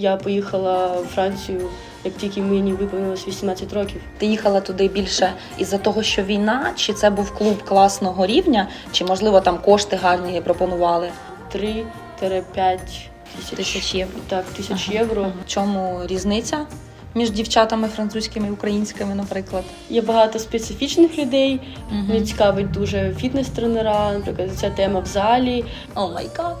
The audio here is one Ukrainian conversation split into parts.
Я поїхала в Францію, як тільки мені виповнилось 18 років. Ти їхала туди більше із-за того, що війна, чи це був клуб класного рівня, чи можливо там кошти гарні пропонували? 3-5 тисяч, Тисяч євро. Так, тисяч Ага. євро. В чому різниця між дівчатами французькими і українськими, наприклад? Є багато специфічних людей. Мені цікавить дуже фітнес-тренера, наприклад, ця тема в залі. О май гад.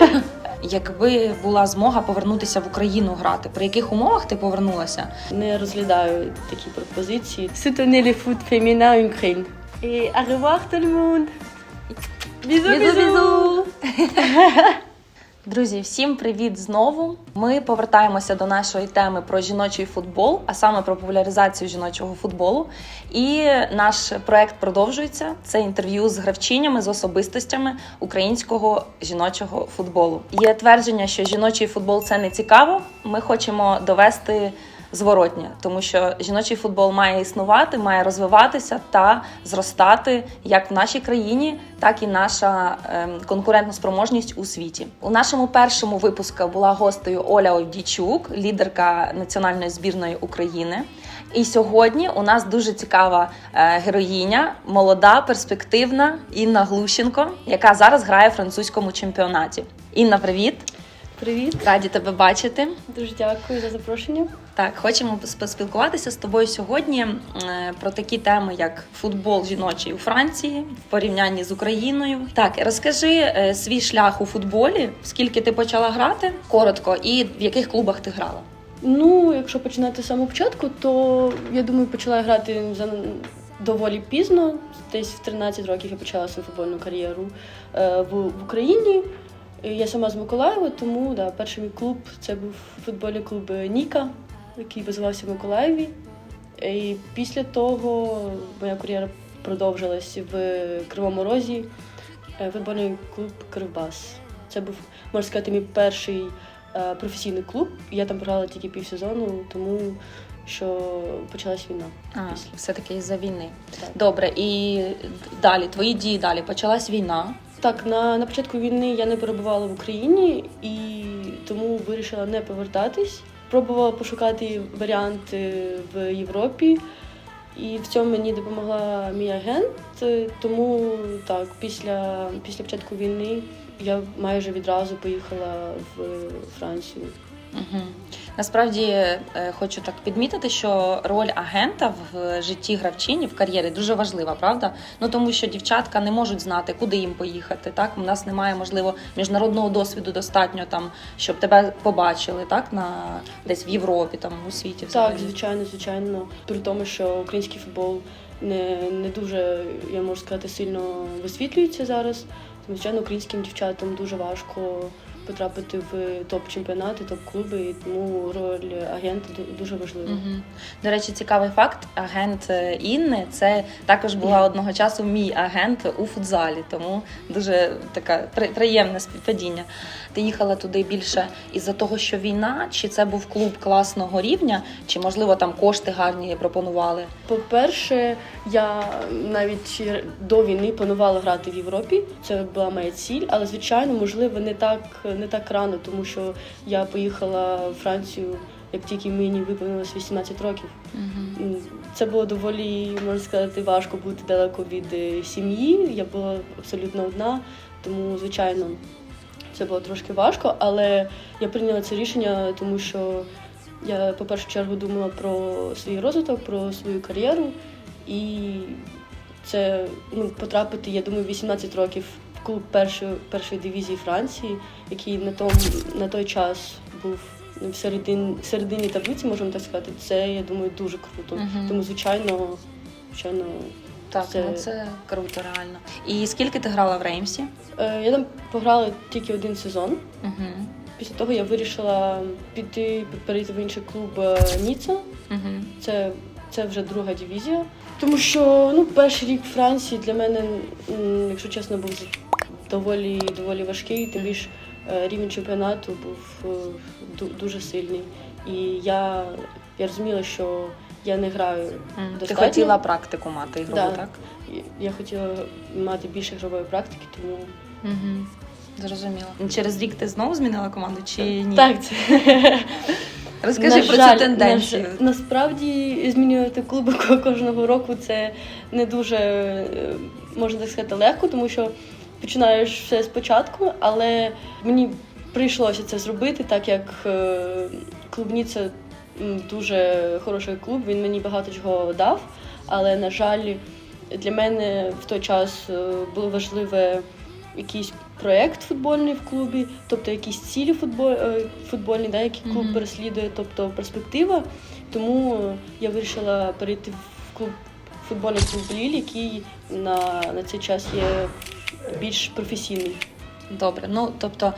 Якби була змога повернутися в Україну грати, при яких умовах ти повернулася? Не розглядаю такі пропозиції. Soutenez le foot féminin Ukraine. Et au revoir tout le monde. Друзі, всім привіт знову. Ми повертаємося до нашої теми про жіночий футбол, а саме про популяризацію жіночого футболу. І наш проект продовжується. Це інтерв'ю з гравчинями, з особистостями українського жіночого футболу. Є твердження, що жіночий футбол це не цікаво. Ми хочемо довести зворотнє, тому що жіночий футбол має існувати, має розвиватися та зростати як в нашій країні, так і наша ем, конкурентна спроможність у світі. У нашому першому випуску була гостею Оля Овдійчук, лідерка національної збірної України. І сьогодні у нас дуже цікава е, героїня, молода, перспективна Інна Глущенко, яка зараз грає в французькому чемпіонаті. Інна, привіт! Привіт. Раді тебе бачити. Дуже дякую за запрошення. Так, хочемо поспілкуватися з тобою сьогодні е, про такі теми, як футбол жіночий у Франції в порівнянні з Україною. Так, розкажи е, свій шлях у футболі, скільки ти почала грати коротко, і в яких клубах ти грала? Ну, якщо починати з самого початку, то я думаю, почала грати за доволі пізно. Десь в 13 років я почала свою футбольну кар'єру е, в, в Україні. Я сама з Миколаєва, тому да, перший мій клуб це був футбольний клуб Ніка, який базувався в Миколаєві. І після того моя кар'єра продовжилась в Кривому Розі, е, футбольний клуб Кривбас. Це був, можна сказати, мій перший е, професійний клуб. Я там грала тільки півсезону, тому що почалась війна. А, все-таки із-за війни. Так. Добре, і далі, твої дії далі. Почалась війна. Так, на, на початку війни я не перебувала в Україні і тому вирішила не повертатись. Пробувала пошукати варіанти в Європі, і в цьому мені допомогла мій агент. Тому так, після, після початку війни я майже відразу поїхала в Францію. Угу. Насправді е, хочу так підмітити, що роль агента в житті гравчині в кар'єрі дуже важлива, правда? Ну тому що дівчатка не можуть знати, куди їм поїхати. Так, у нас немає можливо міжнародного досвіду достатньо там, щоб тебе побачили, так на десь в Європі, там у світі. Взагалі. Так, звичайно, звичайно. При тому, що український футбол не, не дуже, я можу сказати, сильно висвітлюється зараз. Звичайно, українським дівчатам дуже важко потрапити в топ-чемпіонати, топ-клуби, і тому роль агента дуже важлива. Угу. До речі, цікавий факт. Агент е, Інни це також була одного часу мій агент у футзалі, тому дуже така при- приємне співпадіння. Ти їхала туди більше із-за того, що війна, чи це був клуб класного рівня, чи можливо там кошти гарні пропонували? По-перше, я навіть до війни планувала грати в Європі. Це була моя ціль, але звичайно, можливо, не так не так рано, тому що я поїхала в Францію, як тільки мені виповнилось 18 років. Угу. Це було доволі, можна сказати, важко бути далеко від е, сім'ї. Я була абсолютно одна, тому, звичайно, це було трошки важко, але я прийняла це рішення, тому що я по першу чергу думала про свій розвиток, про свою кар'єру. І це ну, потрапити, я думаю, 18 років клуб першої, першої дивізії Франції, який на, том, на той час був в середині, середині таблиці, можемо так сказати, це, я думаю, дуже круто. Мгм. Тому, звичайно, звичайно, Так, Це- ну це круто, реально. І скільки ти грала в Реймсі? е, я там пограла тільки один сезон. Угу. Після того я вирішила піти перейти в інший клуб е, Ніца. Угу. Це, це вже друга дивізія. Тому що ну, перший рік Франції для мене, якщо чесно, був доволі, доволі важкий, тим більше е, рівень чемпіонату був е, дуже сильний. І я, я розуміла, що я не граю Ти хотіла практику мати ігрову, Да. так? Я хотіла мати більше ігрової практики, тому Угу. Зрозуміло. Через рік ти знову змінила команду чи ні? Так, це Розкажи На про жаль, цю тенденцію. на насправді змінювати клуби кожного року це не дуже е, можна так сказати легко, тому що починаєш все спочатку, але мені прийшлося це зробити, так як е, клубніця дуже хороший клуб, він мені багато чого дав. Але на жаль, для мене в той час е, було важливе якийсь проєкт футбольний в клубі, тобто якісь цілі футболь, е, футбольні, да, які клуб переслідує, тобто перспектива. Тому я вирішила перейти в клуб футбольний клуб Ліль, який на, на цей час є більш професійний. Добре, ну тобто.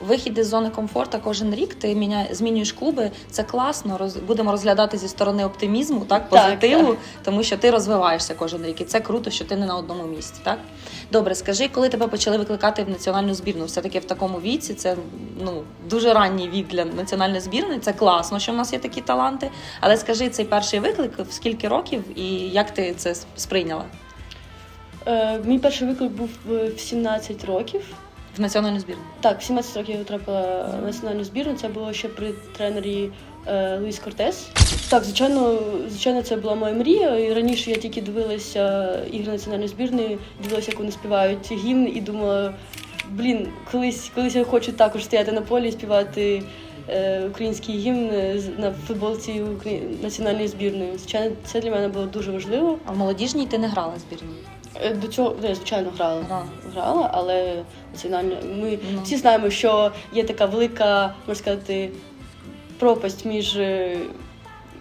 Вихід із зони комфорту кожен рік ти міня... змінюєш клуби. Це класно. Роз... Будемо розглядати зі сторони оптимізму, так Так, позитиву, так. тому що ти розвиваєшся кожен рік, і це круто, що ти не на одному місці. Так добре, скажи, коли тебе почали викликати в національну збірну? Все таки в такому віці це ну дуже ранній вік для національної збірної. Це класно, що в нас є такі таланти. Але скажи цей перший виклик в скільки років і як ти це сприйняла Е, мій перший виклик був в в 17 років. в національну збірну? Так, в 17 років я потрапила в національну збірну. Це було ще при тренері е, Луїс Кортес. Так, звичайно, звичайно, це була моя мрія. І раніше я тільки дивилася ігри національної збірної, дивилася, як вони співають гімн, і думала, блін, колись, колись я хочу також стояти на полі і співати. е, Український гімн на футболці національної збірної. Звичайно, це для мене було дуже важливо. А в молодіжній ти не грала збірні? Е, До цього ну, я, звичайно грала. Грала. Грала, але національно ми Ну. всі знаємо, що є така велика, можна сказати, пропасть між е,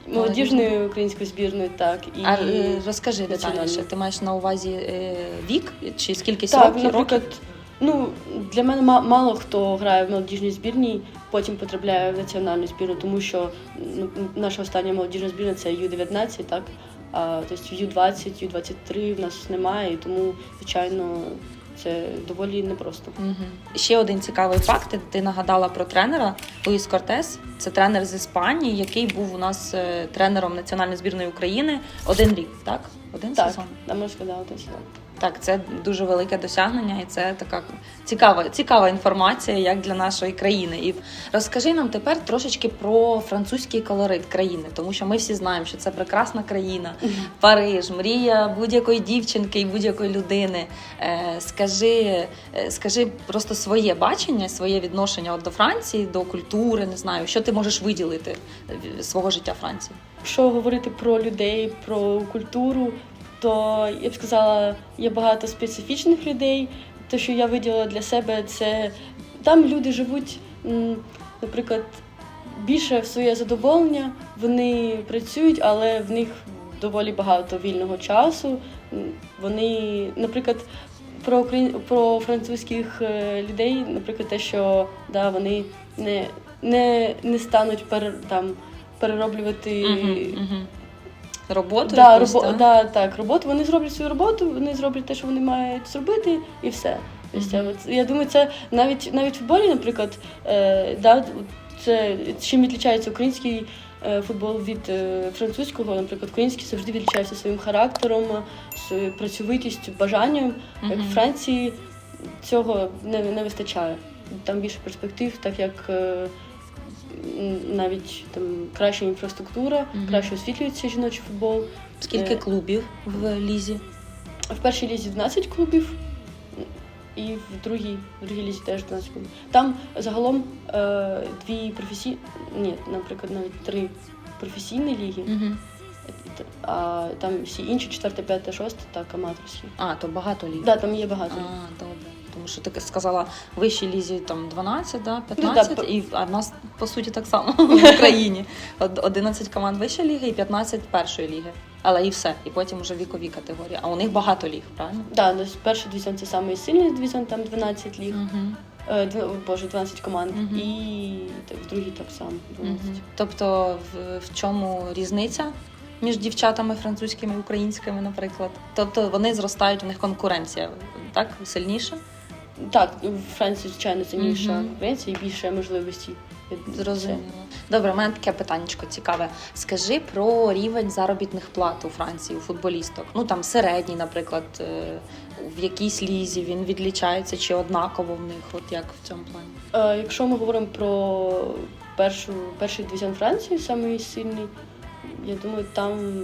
молодіжною українською збірною, так і А е, розкажи детальніше. Ти маєш на увазі е, вік чи скільки так, років? наприклад. Ну, для мене ма- мало хто грає в молодіжній збірній, потім потрапляє в національну збірну, тому що ну, наша остання молодіжна збірна це Ю-19, так? Тобто Ю-20, Ю-23 в нас немає, і тому, звичайно, це доволі непросто. Угу. Ще один цікавий факт. Ти- нагадала про тренера Луїс Кортес. Це тренер з Іспанії, який був у нас е, тренером національної збірної України один рік, так? Один Так, сезон. Так, можна сказати, сезон. Так, це дуже велике досягнення, і це така цікава, цікава інформація, як для нашої країни. І розкажи нам тепер трошечки про французький колорит країни, тому що ми всі знаємо, що це прекрасна країна, Париж, мрія будь-якої дівчинки і будь-якої людини. Е, скажи, е, скажи просто своє бачення, своє відношення от до Франції, до культури, не знаю, що ти можеш виділити е, свого життя Франції. Якщо говорити про людей, про культуру, то я б сказала, є багато специфічних людей. Те, що я виділила для себе, це там люди живуть, наприклад, більше в своє задоволення. Вони працюють, але в них доволі багато вільного часу. Вони, наприклад, про україн... про французьких е, людей, наприклад, те, що да, вони не, не, не стануть пер, там, перероблювати Мгм. Роботу Да, якусь, робо... так? да, так, роботу. Вони зроблять свою роботу, вони зроблять те, що вони мають зробити, і все. Тобто, це, от, я думаю, це навіть навіть в футболі, наприклад, е, да, це чим відрізняється український е, футбол від е, французького, наприклад, український завжди відрізняється своїм характером, своєю працьовитістю, бажанням. Як Мгм. в Франції цього не, не вистачає. Там більше перспектив, так як е, навіть там краща інфраструктура, Мгм. краще освітлюється жіночий футбол. Скільки Е, клубів в лізі? В першій лізі 12 клубів, і в другій, в другій лізі теж 12 клубів. Там загалом е, дві професійні, ні, наприклад, навіть три професійні ліги, Угу. а там всі інші, четверта, п'ята, шоста, так, аматорські. А, то багато ліг. Да, там є багато. А, добре. Тому що ти сказала, вищій лізі там 12, да, Ну, да, і а в нас по суті так само в Україні. Од- 11 команд вищої ліги і 15 першої ліги. Але і все. І потім вже вікові категорії. А у них багато ліг, правильно? Да, перший дивізіон це самий сильний дивізіон, там 12 ліг, Угу. боже, 12 команд. Мгм. І так, в другій так само 12. Тобто, в, в чому різниця між дівчатами французькими і українськими, наприклад? Тобто вони зростають, у них конкуренція так сильніша? Так, в Франції, звичайно, це більша Мгм. конкуренція і більше можливостей. від- Зрозуміло. Добре, у мене таке питаннячко цікаве. Скажи про рівень заробітних плат у Франції у футболісток. Ну там середній, наприклад, е, в якійсь лізі він відлічається чи однаково в них? От як в цьому плані? Е, Якщо ми говоримо про першу, перший дивізіон Франції, самий сильний, я думаю, там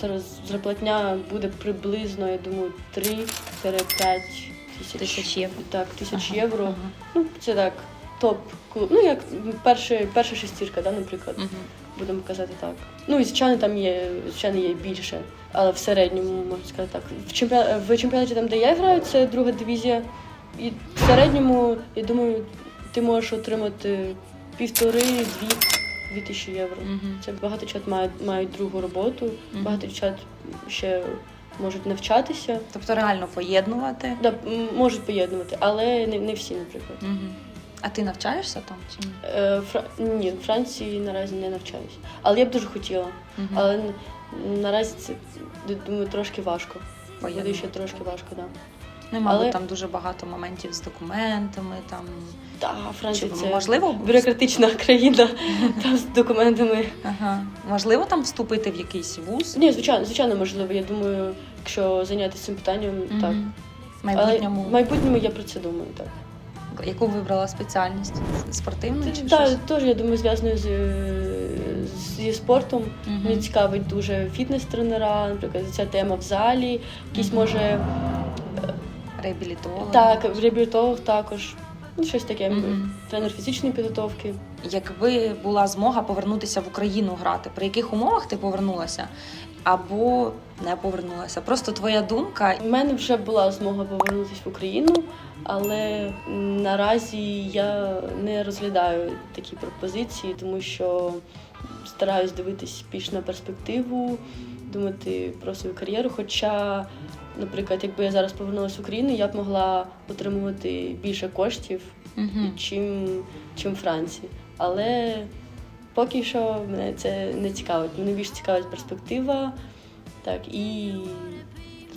зараз зарплатня буде приблизно, я думаю, 3-5 тисяч, Тисяч євро. Так, тисяч Ага, євро. ага, Ну, це так, топ клуб. Ну, як перша, перша шестірка, да, наприклад, мгм. будемо казати так. Ну і звичайно, там є, звичайно, є більше, але в середньому можна сказати так. В чемпіонаті, в чемпіонаті, там, де я граю, це друга дивізія. І в середньому, я думаю, ти можеш отримати півтори-дві дві тисячі євро. Мгм. Це багато дівчат мають, мають другу роботу, Мгм. багато дівчат ще можуть навчатися. Тобто реально поєднувати. Да, м, можуть поєднувати, але не, не всі, наприклад. Угу. А ти навчаєшся там? Чи ні? Е, Фра... Ні, в Франції наразі не навчаюся. Але я б дуже хотіла. Мгм. Але н- наразі це думаю трошки важко. Буде ще трошки важко, так. Да. Ну, мабуть, але- там дуже багато моментів з документами. Там Та Франція Чи це можливо бюрократична країна там з документами. ага. можливо там вступити в якийсь вуз? Ні, звичайно, звичайно, можливо. Я думаю, якщо зайнятися цим питанням, так. Мгм. В Але майбутньому в майбутньому я про це думаю, так. яку вибрала спеціальність? Спортивну чи щось? Так, теж я думаю, зв'язано з, зі спортом. Мгм. Мені цікавить дуже фітнес-тренера, наприклад, ця тема в залі, якісь може Реабілітолог. так, реабілітолог також. Ну, щось таке, Мгм. тренер фізичної підготовки. Якби була змога повернутися в Україну грати, при яких умовах ти повернулася? Або не повернулася? Просто твоя думка. У мене вже була змога повернутися в Україну, але наразі я не розглядаю такі пропозиції, тому що стараюсь дивитись більш на перспективу, думати про свою кар'єру. Хоча, наприклад, якби я зараз повернулася в Україну, я б могла отримувати більше коштів, Мгм. чим, чим Франції. Але поки що мене це не цікавить. Мене більш цікавить перспектива. Так, і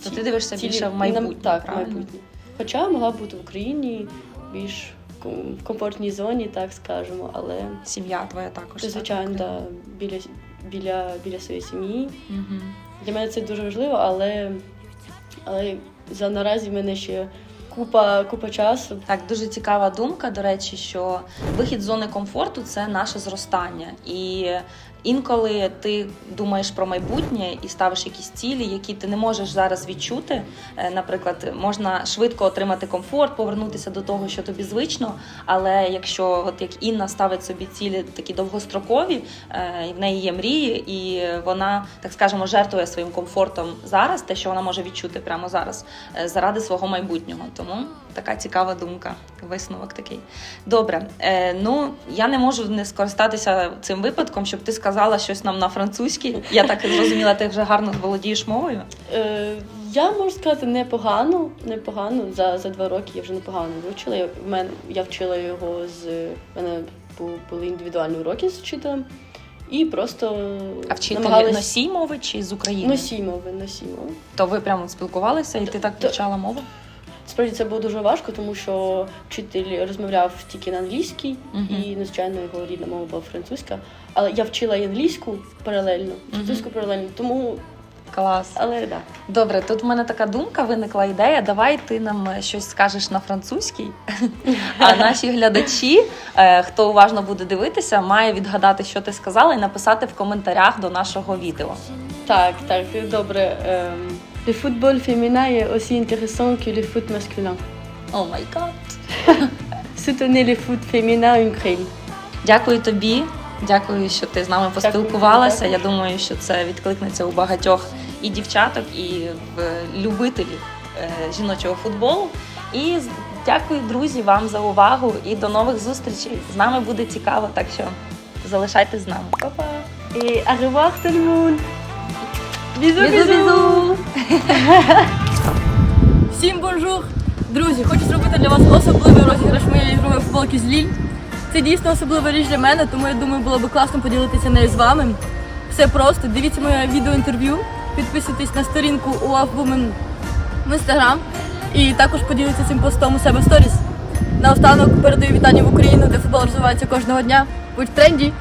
То ці- ти дивишся цілі- більше в майбутнє, Так, правильно? майбутнє. Хоча могла б бути в Україні більш в комфортній зоні, так скажемо, але Сім'я твоя також. це, так, звичайно, да, біля, біля, біля своєї сім'ї. Мгм. Для мене це дуже важливо, але, але за наразі мене ще купа, купа часу. Так, дуже цікава думка, до речі, що вихід з зони комфорту це наше зростання. І інколи ти думаєш про майбутнє і ставиш якісь цілі, які ти не можеш зараз відчути. Е, Наприклад, можна швидко отримати комфорт, повернутися до того, що тобі звично. Але якщо, от як Інна ставить собі цілі такі довгострокові, е, і в неї є мрії, і вона, так скажемо, жертвує своїм комфортом зараз, те, що вона може відчути прямо зараз, е, заради свого майбутнього. Тому така цікава думка, висновок такий. Добре, ну я не можу не скористатися цим випадком, щоб ти сказала щось нам на французькій. Я так зрозуміла, ти вже гарно володієш мовою. Е, я можу сказати непогано, непогано. За, за два роки я вже непогано вивчила. Я, в мене, я вчила його з. В мене були індивідуальні уроки з вчителем. І просто А вчитель намагалась... носій мови чи з України? Носій мови, носій мови. То ви прямо спілкувалися, і ти так Та- вивчала мову? Справді це було дуже важко, тому що вчитель розмовляв тільки на англійській, Мгм. і звичайно його рідна мова була французька. Але я вчила і англійську паралельно, французьку паралельно, тому Клас. але да. Добре, тут в мене така думка виникла ідея. Давай ти нам щось скажеш на французькій. А наші глядачі, е, хто уважно буде дивитися, має відгадати, що ти сказала, і написати в коментарях до нашого відео. Так, так, добре. Ем, Le football féminin est aussi intéressant que le foot masculin. О май гад. Soutenez le foot féminin Ukraine. Дякую тобі. Дякую, що ти з нами поспілкувалася. Я думаю, що це відкликнеться у багатьох і дівчаток, і в любителів е, жіночого футболу. І дякую, друзі, вам за увагу і до нових зустрічей. З нами буде цікаво, так що залишайтесь з нами. Па-па! Et au revoir monde. Бізу, бізу! Всім бонжур! Друзі, хочу зробити для вас особливий розіграш моєї ігрової футболки з Ліль. Це дійсно особлива річ для мене, тому я думаю, було б класно поділитися нею з вами. Все просто. Дивіться моє відеоінтерв'ю, підписуйтесь на сторінку UAF Women в інстаграм і також поділіться цим постом у себе в сторіс. Наостанок передаю вітання в Україну, де футбол розвивається кожного дня. Будь в тренді!